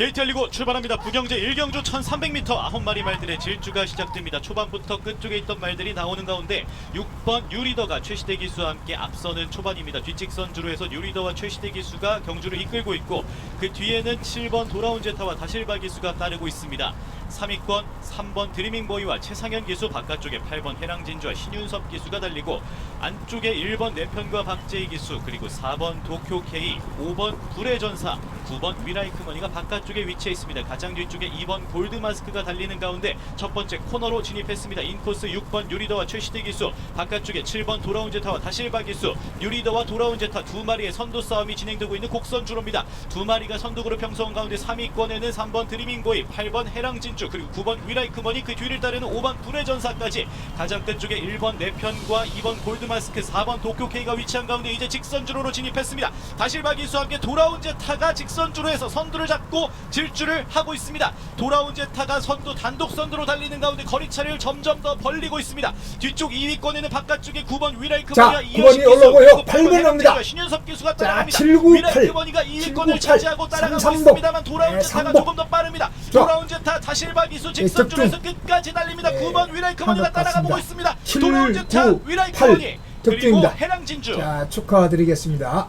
게이트 열리고 출발합니다. 부경제 1경주 1300m 9마리 말들의 질주가 시작됩니다. 초반부터 끝쪽에 있던 말들이 나오는 가운데 6번 유리더가 최시대 기수와 함께 앞서는 초반입니다. 뒷직선 주로 해서 유리더와 최시대 기수가 경주를 이끌고 있고 그 뒤에는 7번 돌아온 제타와 다실바 기수가 따르고 있습니다. 3위권 3번 드리밍보이와 최상현 기수 바깥쪽에 8번 해랑진주와 신윤섭 기수가 달리고 안쪽에 1번 내편과 박재희 기수 그리고 4번 도쿄 K 5번 불의 전사 9번 위라이크머니가 바깥쪽에 위치해 있습니다. 가장 뒤쪽에 2번 골드마스크가 달리는 가운데 첫 번째 코너로 진입했습니다. 인코스 6번 유리더와 최시대 기수 바깥쪽에 7번 돌아온 제타와 다실바 기수 유리더와 돌아온 제타 두 마리의 선두 싸움이 진행되고 있는 곡선 주로입니다. 두 마리가 선두 그룹 평서원 가운데 3위권에는 3번 드리밍보이 8번 해랑진주 그리고 9번 위라이크머니 그 뒤를 따르는 5번 불의 전사까지 가장 끝 쪽에 1번 내편과 2번 골드마스크 4번 도쿄K가 위치한 가운데 이제 직선주로로 진입했습니다. 다실바 기수와 함께 돌아온 제타가 직선주로 해서 선두를 잡고 질주를 하고 있습니다. 돌아온 제타가 선두 단독 선두로 달리는 가운데 거리차를 점점 더 벌리고 있습니다. 뒤쪽 2위권에는 바깥쪽에 9번 위라이크머니가 자, 이어진 9번이 기수, 올라오고요. 그리고 8번 해랑진주와 옵니다. 신윤섭 기수가 자, 따라갑니다. 798, 위라이크머니가 2위권을 798, 차지하고 따라가고 있습니다만 돌아온 네, 제타가. 조금 더 빠릅니다. 자. 돌아온 제타 다실 바 기수 직선줄에서 끝까지 달립니다. 네, 9번 위라이크머니가 한것 따라가 보고. 있습니다. 칠, 돌아온 제타 구, 위라이크머니 팔 그리고 득점입니다. 해랑 진주 자 축하드리겠습니다.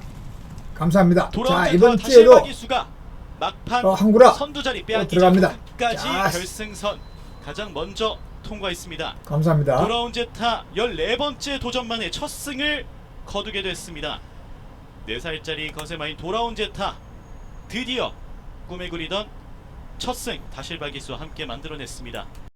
감사합니다. 자 이번 주에도 막판 어, 한구라 선두 자리 어, 빼앗기지 들어갑니다. 끝까지 자. 결승선 가장 먼저 통과했습니다. 감사합니다. 돌아온 제타 14번째 도전만에 첫 승을 거두게 됐습니다. 4살짜리 거세마인 돌아온 제타 드디어 꿈에 그리던 첫 승 다실바 기수와 함께 만들어냈습니다.